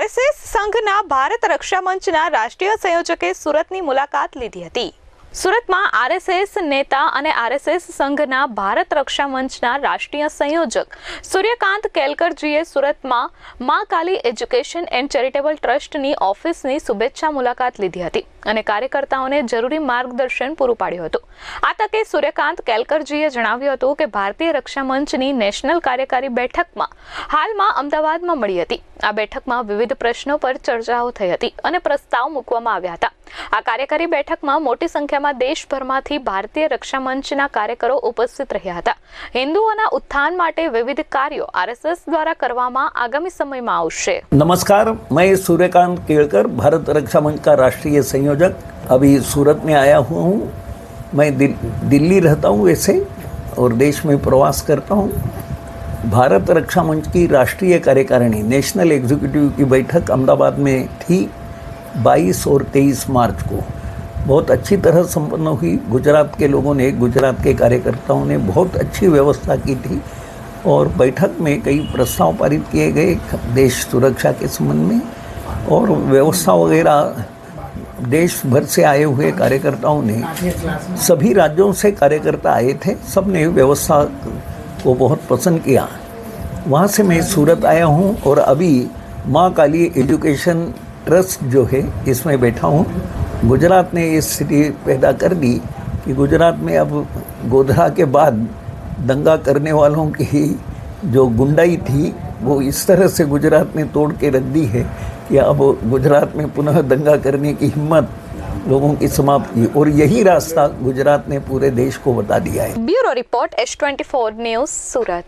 RSS સંઘના ભારત રક્ષા મંચના રાષ્ટ્રીય સંયોજકે સુરતની મુલાકાત લીધી હતી. સુરતમાં આરએસએસ નેતા અને આરએસએસ સંઘના ભારત રક્ષા મંચના રાષ્ટ્રીય સંયોજક સૂર્યકાંત કેલકરજીએ સુરતમાં મા કાલી એજ્યુકેશન એન્ડ ચેરિટેબલ ટ્રસ્ટની ઓફિસની શુભેચ્છા મુલાકાત લીધી હતી અને કાર્યકર્તાઓને જરૂરી માર્ગદર્શન પૂરું પાડ્યું હતું. આ તકે સૂર્યકાંત કેલકરજીએ જણાવ્યું હતું કે ભારતીય રક્ષા મંચની નેશનલ કાર્યકારી બેઠકમાં હાલમાં અમદાવાદમાં મળી હતી. આ બેઠકમાં વિવિધ પ્રશ્નો પર ચર્ચાઓ થઈ હતી અને પ્રસ્તાવ મૂકવામાં આવ્યા હતા. આ કાર્યકારી બેઠકમાં મોટી સંખ્યામાં દેશભરમાંથી ભારતીય રક્ષા મંચના કાર્યકરો ઉપસ્થિત રહ્યા હતા હિન્દુઓના ઉત્થાન માટે વિવિધ કાર્યો આરએસએસ દ્વારા કરવામાં આગામી સમયમાં આવશે नमस्कार मैं सूर्यकांत केड़कर भारत रक्षा मंच का राष्ट्रीय संयोजक अभी सूरत में आया हुआ हूँ मैं दिल, दिल्ली रहता हूँ वैसे और देश में प्रवास करता हूँ भारत रक्षा मंच की राष्ट्रीय कार्यकारिणी नेशनल एग्जीक्यूटिव की बैठक अहमदाबाद में थी 22 और 23 मार्च को बहुत अच्छी तरह संपन्न हुई। गुजरात के लोगों ने, गुजरात के कार्यकर्ताओं ने बहुत अच्छी व्यवस्था की थी और बैठक में कई प्रस्ताव पारित किए गए देश सुरक्षा के संबंध में और व्यवस्था वगैरह देश भर से आए हुए कार्यकर्ताओं ने, सभी राज्यों से कार्यकर्ता आए थे सबने व्यवस्था को बहुत पसंद किया। वहाँ से मैं सूरत आया हूँ और अभी माँ काली एजुकेशन ट्रस्ट जो है, इसमें बैठा हूँ। गुजरात ने ये स्थिति पैदा कर दी कि गुजरात में अब गोधरा के बाद दंगा करने वालों की जो गुंडाई थी, वो इस तरह से गुजरात ने तोड़ के रख दी है कि अब गुजरात में पुनः दंगा करने की हिम्मत लोगों की समाप्त की और यही रास्ता गुजरात ने पूरे देश को बता दिया है। Bureau report, H twenty news, Surat.